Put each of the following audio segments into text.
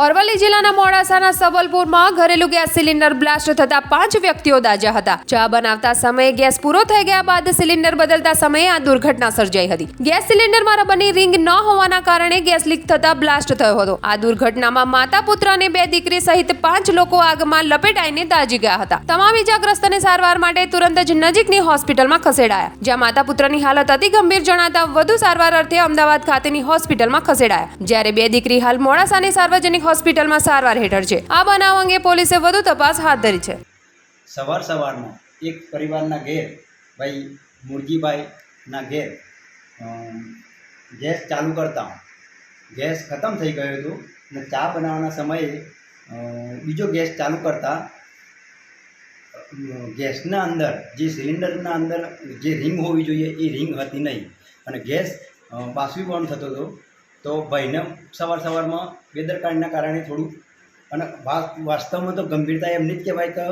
અરવલ્લી જિલ્લાના મોડાસાના સબલપુરમાં ઘરેલું gas cylinder blast થતા પાંચ વ્યક્તિઓ દાજ્યા હતા. ચા બનાવતા સમયે ગેસ પૂરો થઈ ગયા બાદ સિલિન્ડર બદલતા સમયે આ દુર્ઘટના સર્જાઈ હતી. ગેસ સિલિન્ડરમાં રબરની રિંગ ન હોવાના કારણે ગેસ લીક થતા બ્લાસ્ટ થયો હતો. આ દુર્ઘટનામાં માતા પુત્ર અને બે દીકરી સહિત પાંચ લોકો આગમાં લપેટાઈને દાજી ગયા હતા. તમામ ઇજાગ્રસ્તને સારવાર માટે તુરંત જ નજીકની હોસ્પિટલમાં ખસેડાયા. જ્યાં માતા પુત્રની હાલત અતિ ગંભીર જણાતા વધુ સારવાર અર્થે અમદાવાદ ખાતેની હોસ્પિટલમાં ખસેડાયા. જ્યારે બે દીકરી હાલ મોડાસાની સાર્વજનિક હોસ્પિટલમાં સારવાર હેઠળ છે. આ બનાવ અંગે પોલીસે વધુ તપાસ હાથ ધરી છે. સવાર સવારમાં એક પરિવારના ઘેર, ભાઈ મુરજીભાઈના ઘેર ગેસ ચાલુ કરતા ગેસ ખતમ થઈ ગયો હતો અને ચા બનાવવાના સમયે બીજો ગેસ ચાલુ કરતા ગેસના અંદર, જે સિલિન્ડરના અંદર જે રિંગ હોવી જોઈએ એ રિંગ હતી નહીં. અને ગેસ બાષ્પીભવન થતો હતો. તો ભાઈને સવાર સવારમાં બેદરકારીના કારણે થોડું અને વાસ્તવમાં તો ગંભીરતા એમની જ કહેવાય કે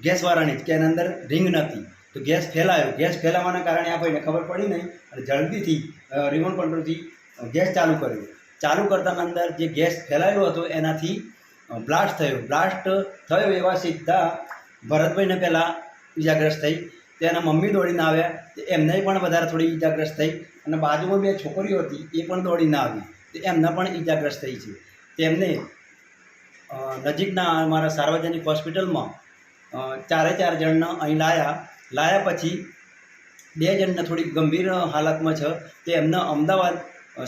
ગેસવાળાની જ કે એના અંદર રિંગ નથી તો ગેસ ફેલાયો. ગેસ ફેલાવાના કારણે આ ભાઈને ખબર પડી નહીં અને જલ્દીથી રિમોટ કંટ્રોલથી ગેસ ચાલુ કર્યો. ચાલુ કરતાના અંદર જે ગેસ ફેલાયેલો હતો એનાથી બ્લાસ્ટ થયો. બ્લાસ્ટ થયો એવા સીધા ભરતભાઈને પહેલાં ઇજાગ્રસ્ત થઈ. તો એના મમ્મી દોડીને આવ્યા. એમને પણ વધારે થોડી ઈજાગ્રસ્ત થઈ અને બાજુમાં બે છોકરીઓ હતી, એ પણ દોડીને આવી. તો એમને પણ ઈજાગ્રસ્ત થઈ છે. તેમને નજીકના અમારા સાર્વજનિક હોસ્પિટલમાં ચારે ચાર જણને અહીં લાયા. લાયા પછી બે જણને થોડી ગંભીર હાલતમાં છે. તે એમને અમદાવાદ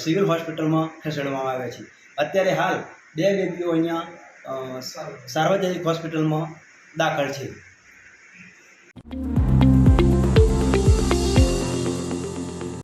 સિવિલ હોસ્પિટલમાં ખસેડવામાં આવ્યા છે. અત્યારે હાલ બે વ્યક્તિઓ અહીંયા સાર્વજનિક હોસ્પિટલમાં દાખલ છે.